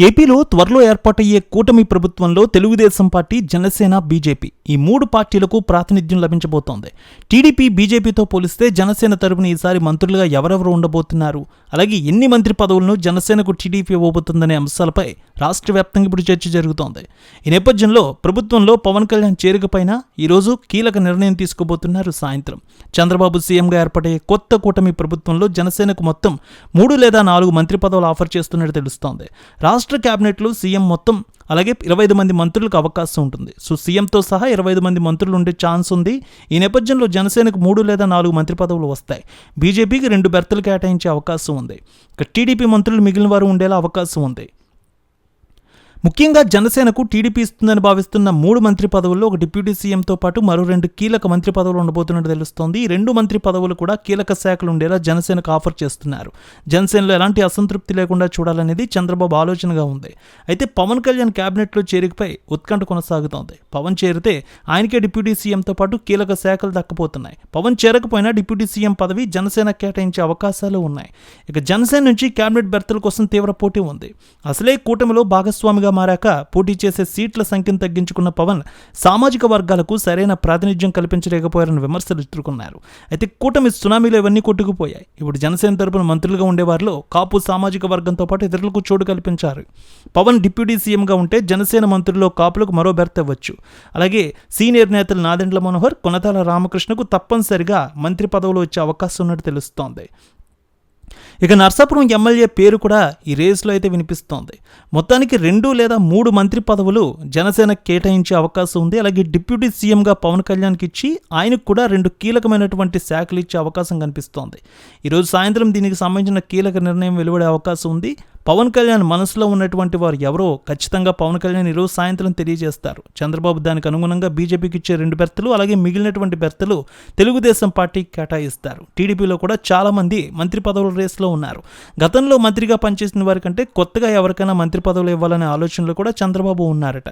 ఏపీలో త్వరలో ఏర్పాటయ్యే కూటమి ప్రభుత్వంలో తెలుగుదేశం పార్టీ జనసేన బీజేపీ ఈ మూడు పార్టీలకు ప్రాతినిధ్యం లభించబోతోంది. టీడీపీ బీజేపీతో పోలిస్తే జనసేన తరపున ఈసారి మంత్రులుగా ఎవరెవరు ఉండబోతున్నారు? అలాగే ఎన్ని మంత్రి పదవులను జనసేనకు టీడీపీ ఇవ్వబోతుందనే అంశాలపై రాష్ట్ర వ్యాప్తంగా ఇప్పుడు చర్చ జరుగుతోంది. ఈ నేపథ్యంలో ప్రభుత్వంలో పవన్ కళ్యాణ్ చేరికపైన ఈరోజు కీలక నిర్ణయం తీసుకోబోతున్నారు సాయంత్రం. చంద్రబాబు సీఎంగా ఏర్పడే కొత్త కూటమి ప్రభుత్వంలో జనసేనకు మొత్తం మూడు లేదా నాలుగు మంత్రి పదవులు ఆఫర్ చేస్తున్నట్టు తెలుస్తోంది. రాష్ట్ర రాష్ట్ర క్యాబినెట్లో సీఎం మొత్తం అలాగే ఇరవై ఐదు మంది మంత్రులకు అవకాశం ఉంటుంది. సో సీఎంతో సహా ఇరవై ఐదు మంది మంత్రులు ఉండే ఛాన్స్ ఉంది. ఈ నేపథ్యంలో జనసేనకు మూడు లేదా నాలుగు మంత్రి పదవులు వస్తాయి. బీజేపీకి రెండు బెర్తలు కేటాయించే అవకాశం ఉంది. ఇక టీడీపీ మంత్రులు మిగిలిన వారు ఉండేలా అవకాశం ఉంది. ముఖ్యంగా జనసేనకు టీడీపీ ఇస్తుందని భావిస్తున్న మూడు మంత్రి పదవుల్లో ఒక డిప్యూటీ సీఎంతో పాటు మరో రెండు కీలక మంత్రి పదవులు ఉండబోతున్నట్టు తెలుస్తోంది. ఈ రెండు మంత్రి పదవులు కూడా కీలక శాఖలు ఉండేలా జనసేనకు ఆఫర్ చేస్తున్నారు. జనసేనలో ఎలాంటి అసంతృప్తి లేకుండా చూడాలనేది చంద్రబాబు ఆలోచనగా ఉంది. అయితే పవన్ కళ్యాణ్ క్యాబినెట్లో చేరికపై ఉత్కంఠ కొనసాగుతోంది. పవన్ చేరితే ఆయనకే డిప్యూటీ సీఎంతో పాటు కీలక శాఖలు దక్కపోతున్నాయి. పవన్ చేరకపోయినా డిప్యూటీ సీఎం పదవి జనసేన కేటాయించే అవకాశాలు ఉన్నాయి. ఇక జనసేన నుంచి క్యాబినెట్ బెర్తల కోసం తీవ్ర పోటీ ఉంది. అసలే కూటమిలో భాగస్వామిగా మారాక పోటీ చేసే సీట్ల సంఖ్యను తగ్గించుకున్న పవన్ సామాజిక వర్గాలకు సరైన ప్రాతినిధ్యం కల్పించలేకపోయారని విమర్శలు ఎదుర్కొన్నారు. అయితే కూటమి సునామీలో ఇవన్నీ కొట్టుకుపోయాయి. ఇప్పుడు జనసేన తరపున మంత్రులుగా ఉండేవారిలో కాపు సామాజిక వర్గంతో పాటు ఇతరులకు చోటు కల్పించారు. పవన్ డిప్యూటీ సీఎంగా ఉంటే జనసేన మంత్రుల్లో కాపులకు మరో బెర్త్ ఇవ్వచ్చు అలాగే సీనియర్ నేతలు నాదెండ్ల మనోహర్ కొనతాల రామకృష్ణకు తప్పనిసరిగా మంత్రి పదవులు వచ్చే అవకాశం ఉన్నట్టు తెలుస్తోంది. ఇక నర్సాపురం ఎమ్మెల్యే పేరు కూడా ఈ రేసులో అయితే వినిపిస్తోంది. మొత్తానికి రెండు లేదా మూడు మంత్రి పదవులు జనసేన కేటాయించే అవకాశం ఉంది. అలాగే డిప్యూటీ సీఎంగా పవన్ కళ్యాణ్కి ఇచ్చి ఆయనకు కూడా రెండు కీలకమైనటువంటి శాఖలు ఇచ్చే అవకాశం కనిపిస్తోంది. ఈరోజు సాయంత్రం దీనికి సంబంధించిన కీలక నిర్ణయం వెలువడే అవకాశం ఉంది. పవన్ కళ్యాణ్ మనసులో ఉన్నటువంటి వారు ఎవరో ఖచ్చితంగా పవన్ కళ్యాణ్ ఈరోజు సాయంత్రం తెలియజేస్తారు. చంద్రబాబు దానికి అనుగుణంగా బీజేపీకి ఇచ్చే రెండు బెర్తలు అలాగే మిగిలినటువంటి బెర్తలు తెలుగుదేశం పార్టీకి కేటాయిస్తారు. టీడీపీలో కూడా చాలా మంది మంత్రి పదవుల రేసులో ఉన్నారు. గతంలో మంత్రిగా పనిచేసిన వారికంటే కొత్తగా ఎవరికైనా మంత్రి పదవులు ఇవ్వాలనే ఆలోచనలో కూడా చంద్రబాబు ఉన్నారట.